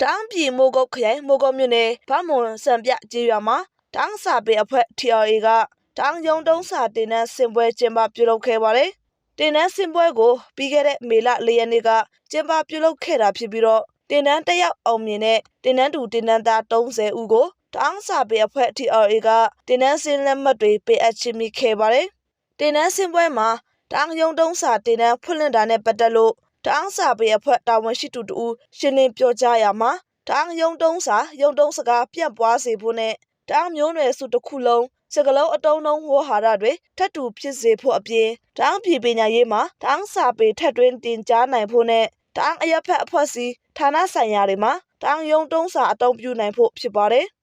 တန်းပြည်မိုးကုတ်ခရိုင်မိုးကုတ်မြို့နယ်ဗမွန်စံပြကျေးရွာမှာတန်းစာပေအဖွဲ့ TRA ကတန်းယုံတုံးစာတင်နန်းစင်ပွဲကျင်းပပြုလုပ်ခဲ့ပါတယ်။တင်နန်းစင်ပွဲကိုပြီးခဲ့တဲ့မေလ၄ရက်နေ့ကကျင်းပပြုလုပ်ခဲ့တာဖြစ်ပြီးတော့တင်နန်းတက်ရောက်အောင်မြင်တဲ့တင်နန်းတူတင်နန်းသား30ဦးကို တန်းစာပေအဖွဲ့ TRA ကတင်နန်းစင်လက်မှတ်တွေပေးအပ်ချီးမြှင့်ခဲ့ပါတယ်။တင်နန်းစင်ပွဲမှာတန်းယုံတုံးစာတင်နန်းဖွင့်လှစ်တာနဲ့ပတ်သက်လို့တန်းစာပေအဖွဲ့တာဝန်ရှိသူတူရှင်းလင်းပြောကြားရမှာတန်းယုံတုံးစာယုံတုံးစကားပြန့်ပွားစေဖို့နဲ့တန်းမျိုးနွယ်စုတစ်ခုလုံးစကလုံးအတုံးလုံးဝေါ်ဟာရတွေထပ်တူဖြစ်စေဖို့အပြင်တန်းပြည်ပညာရေးမှာတန်းစာပေထက်တွင်တင်ကြားနိုင်ဖို့နဲ့တန်းအရက်ဖက်အဖွဲ့အစည်းဌာနဆိုင်ရာတွေမှာတန်းယုံတုံးစာအသုံးပြုနိုင်ဖို့ဖြစ်ပါတယ်။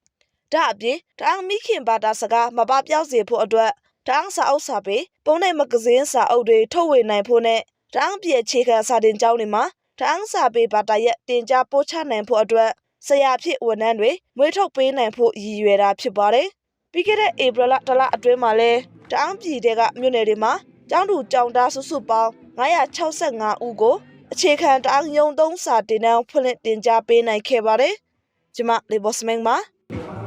ဒါအပြင်တန်းမိခင်ဘာသာစကားမပပြောက်စေဖို့အတွက်တန်းစာအုပ်စာပေပုံနဲ့မဂဇင်းစာအုပ်တွေထုတ်ဝေနိုင်ဖို့နဲ့တန်းပြည်အခြေခံစာတင်ကျောင်းတွေမှာတန်းစာပေဘာသာရဲ့တင် जा ပို့ချနိုင်ဖို့အတွက်ဆရာဖြစ်ဝန်ထမ်းတွေမွေးထုတ်ပေးနိုင်ဖို့ရည်ရွယ်တာဖြစ်ပါတယ်။ပြီးခဲ့တဲ့ဧပြီလတလအတွင်းမှာလဲတန်းပြည်တဲ့ကမြို့နယ်တွေမှာကျောင်းသူကျောင်းသားစုစုပေါင်း965ဦးကိုအခြေခံတန်းယုံသုံးစာတင်တန်းဖွင့်လှစ်တင် जा ပေးနိုင်ခဲ့ပါတယ်။ကျမလေဘော့စမင်းပါ။